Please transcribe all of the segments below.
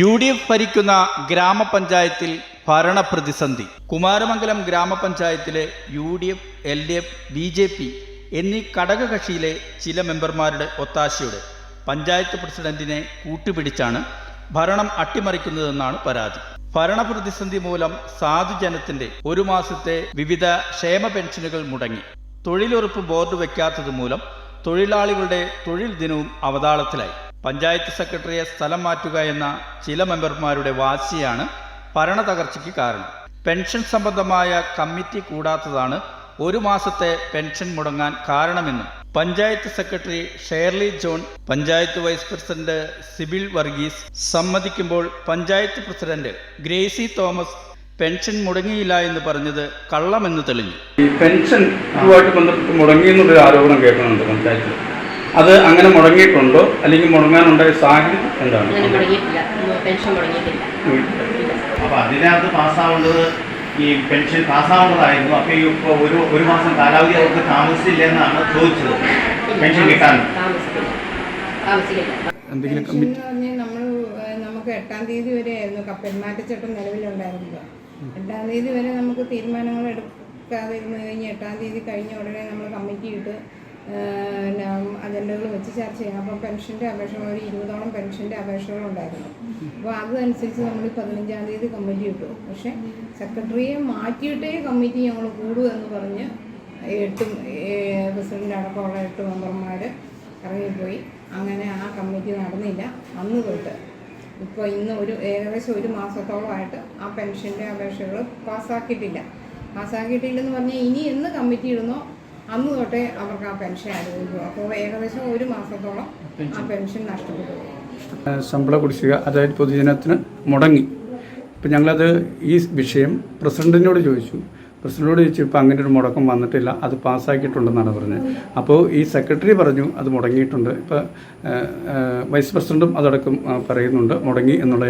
U D F ഭരിക്കുന്ന ഗ്രാമപഞ്ചായത്തിൽ ഭരണപ്രതിസന്ധി. കുമാരമംഗലം ഗ്രാമപഞ്ചായത്തിലെ U D F L D F B J P എന്നീ ഘടകകക്ഷിയിലെ ചില മെമ്പർമാരുടെ ഒത്താശയോടെ പഞ്ചായത്ത് പ്രസിഡന്റിനെ കൂട്ടുപിടിച്ചാണ് ഭരണം അട്ടിമറിക്കുന്നതെന്നാണ് പരാതി. ഭരണപ്രതിസന്ധി മൂലം സാധുജനത്തിന്റെ ഒരു മാസത്തെ വിവിധ ക്ഷേമ പെൻഷനുകൾ മുടങ്ങി. തൊഴിലുറപ്പ് ബോർഡ് വയ്ക്കാത്തത് മൂലം തൊഴിലാളികളുടെ തൊഴിൽ ദിനവും അവതാളത്തിലായി. പഞ്ചായത്ത് സെക്രട്ടറിയെ സ്ഥലം മാറ്റുക എന്ന ചില മെമ്പർമാരുടെ വാശിയാണ് ഭരണ തകർച്ചയ്ക്ക് കാരണം. പെൻഷൻ സംബന്ധമായ കമ്മിറ്റി കൂടാത്തതാണ് ഒരു മാസത്തെ പെൻഷൻ മുടങ്ങാൻ കാരണമെന്നും panchayat secretary Shirley John panchayat vice president Sibil Varghese സമ്മതിക്കുമ്പോൾ panchayat president Gracie Thomas pension മുടങ്ങിയില്ല എന്ന് പറഞ്ഞത് കള്ളമെന്ന് തെളിഞ്ഞു. ഈ പെൻഷൻ ബന്ധപ്പെട്ട് മുടങ്ങി എന്നൊരു ആരോപണം കേൾക്കുന്നുണ്ട് പഞ്ചായത്തിൽ. അത് അങ്ങനെ മുടങ്ങിയിട്ടുണ്ടോ? അല്ലെങ്കിൽ മുടങ്ങാനുണ്ടായ സാഹചര്യം എന്താണ്? അപ്പൊ മുടങ്ങിയിട്ടില്ല. പെൻഷൻ മുടങ്ങിയിട്ടില്ല. അപ്പോൾ അതിനകത്ത് പാസ്സാവേണ്ടത് ഈ പെൻഷൻ പാസ്സാവേണ്ടതായിരുന്നു. അപ്പോൾ ഈ ഒരു ഒരു മാസം കാലാവധി അവർക്ക് താമസിച്ചില്ല എന്നാണ് ചോദിച്ചത്. പെൻഷൻ കിട്ടാൻ. എന്തെങ്കിലും കമ്മിറ്റി നമ്മൾ നമുക്ക് എട്ടാം തീയതി വരെ ആയിരുന്നു പെരുമാറ്റച്ചട്ടം നിലവിലുണ്ടായിരുന്നത്. എട്ടാം തീയതി വരെ നമുക്ക് തീരുമാനങ്ങൾ എടുക്കാതിരുന്നു കഴിഞ്ഞ് എട്ടാം തീയതി കഴിഞ്ഞ ഉടനെ നമ്മൾ കമ്മിറ്റി ഇട്ട് അജണ്ടകൾ വെച്ച് ചർച്ച ചെയ്യാം. അപ്പോൾ പെൻഷന്റെ അപേക്ഷകൾ ഒരു ഇരുപതോളം പെൻഷന്റെ അപേക്ഷകളുണ്ടായിരുന്നു അപ്പോൾ അതനുസരിച്ച് നമ്മൾ പതിനഞ്ചാം തീയതി കമ്മിറ്റി ഇട്ടു. പക്ഷേ സെക്രട്ടറിയെ മാറ്റിയിട്ടേ കമ്മിറ്റി ഞങ്ങൾ കൂടൂ എന്ന് പറഞ്ഞ് എട്ടും പ്രസിഡന്റ് അടക്കമുള്ള എട്ട് മെമ്പർമാർ ഇറങ്ങിപ്പോയി. അങ്ങനെ ആ കമ്മിറ്റി നടന്നില്ല. അന്ന് തൊട്ട്. ഇപ്പോൾ ഇന്ന് ഒരു ഏകദേശം ഒരു മാസത്തോളമായിട്ട് ആ പെൻഷന്റെ അപേക്ഷകൾ പാസ്സാക്കിയിട്ടില്ല പാസ്സാക്കിയിട്ടില്ലെന്ന് പറഞ്ഞാൽ ഇനി എന്ന് കമ്മിറ്റി ഇടുന്നോ? അന്ന് തൊട്ടേ അവർക്ക് ആ പെൻഷൻ ആയിരുന്നു അപ്പോൾ ഏകദേശം ഒരു മാസത്തോളം ആ പെൻഷൻ നഷ്ടപ്പെട്ടു. ശമ്പള കുടിശ്ശിക അതായത് പൊതുജനത്തിന് മുടങ്ങി. ഇപ്പം ഞങ്ങളത് ഈ വിഷയം പ്രസിഡന്റിനോട് ചോദിച്ചു. പ്രസിഡന്റിനോട് ചോദിച്ചു ഇപ്പം അങ്ങനെ ഒരു മുടക്കം വന്നിട്ടില്ല അത് പാസ്സാക്കിയിട്ടുണ്ടെന്നാണ് പറഞ്ഞത്. അപ്പോൾ ഈ സെക്രട്ടറി പറഞ്ഞു അത് മുടങ്ങിയിട്ടുണ്ട്. ഇപ്പം വൈസ് പ്രസിഡന്റും അതടക്കം പറയുന്നുണ്ട് മുടങ്ങി എന്നുള്ള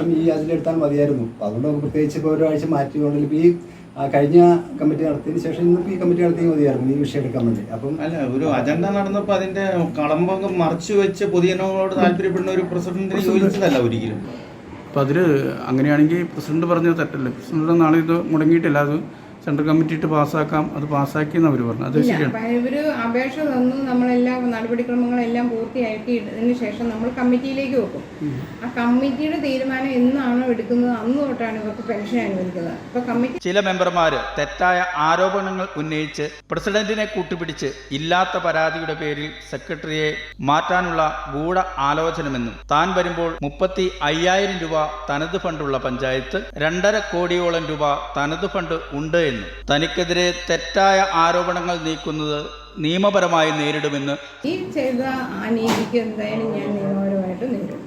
വർഷം ഈ അതിലെടുത്താൽ മതിയായിരുന്നു. അപ്പൊ അതുകൊണ്ട് നമുക്ക് പ്രത്യേകിച്ച് ഇപ്പോൾ ഒരാഴ്ച മാറ്റിക്കൊണ്ടില്ല ഇപ്പോൾ ഈ കഴിഞ്ഞ കമ്മിറ്റി നടത്തിയതിന് ശേഷം ഇന്നിപ്പോൾ ഈ കമ്മിറ്റി നടത്തിയാൽ മതിയായിരുന്നു ഈ വിഷയം എടുക്കാൻ വേണ്ടി. അപ്പം അല്ല ഒരു അജണ്ട നടന്നപ്പോൾ അതിന്റെ കളമ്പൊക്കെ മറച്ചു വെച്ച് പൊതുജനങ്ങളോട് താല്പര്യപ്പെടുന്ന ഒരു പ്രസിഡന്റ്. ചോദിച്ചതല്ല ഒരിക്കലും. അപ്പോൾ അതിൽ അങ്ങനെയാണെങ്കിൽ പ്രസിഡന്റ് പറഞ്ഞത് തെറ്റല്ലേ. പ്രസിഡന്റ് നാളെ ഇത് മുടങ്ങിയിട്ടില്ല. അത് സെൻട്രൽ കമ്മിറ്റി ഇട്ട് പാസ്സാക്കാം. അത് പാസ്സാക്കി അവർ പറഞ്ഞു അത് ശരിയാണ്. അപ്പം ഇവർ അപേക്ഷ തന്നു നമ്മളെല്ലാം നടപടിക്രമങ്ങളെല്ലാം പൂർത്തിയാക്കിയതിന് ശേഷം നമ്മൾ കമ്മിറ്റിയിലേക്ക് വെക്കും. ആ കമ്മിറ്റിയുടെ തീരുമാനം എന്നാണോ എടുക്കുന്നത് അന്ന് തൊട്ടാണ് ഇവർക്ക് പെൻഷൻ അനുവദിക്കുന്നത്. അപ്പോൾ കമ്മിറ്റി ചില മെമ്പർമാർ തെറ്റായ ആരോപണങ്ങൾ ഉന്നയിച്ച് പ്രസിഡന്റിനെ കൂട്ടുപിടിച്ച് ഇല്ലാത്ത പരാതിയുടെ പേരിൽ സെക്രട്ടറിയെ മാറ്റാനുള്ള ഗൂഢ ആലോചനമെന്നും താൻ വരുമ്പോൾ മുപ്പത്തി അയ്യായിരം രൂപ തനത് ഫണ്ടുള്ള പഞ്ചായത്ത് രണ്ടര കോടിയോളം രൂപ തനത് ഫണ്ട് ഉണ്ട് എന്നും തനിക്കെതിരെ തെറ്റായ ആരോപണങ്ങൾ നീക്കുന്നത് നിയമപരമായി നേരിടുമെന്ന് ഈ ചെയ്ത അനീതിക്ക് എന്തായാലും ഞാൻ നിയമപരമായിട്ട് നേരിടും.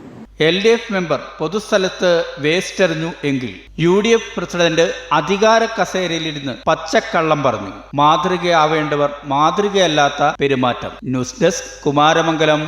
എൽ ഡി എഫ് മെമ്പർ പൊതുസ്ഥലത്ത് വേസ്റ്റ് എറിഞ്ഞു എങ്കിൽ യു ഡി എഫ് പ്രസിഡന്റ് അധികാര കസേരയിലിരുന്ന് പച്ചക്കള്ളം പറഞ്ഞു. മാതൃകയാവേണ്ടവർ മാതൃകയല്ലാത്ത പെരുമാറ്റം. News desk Kumaramangalam.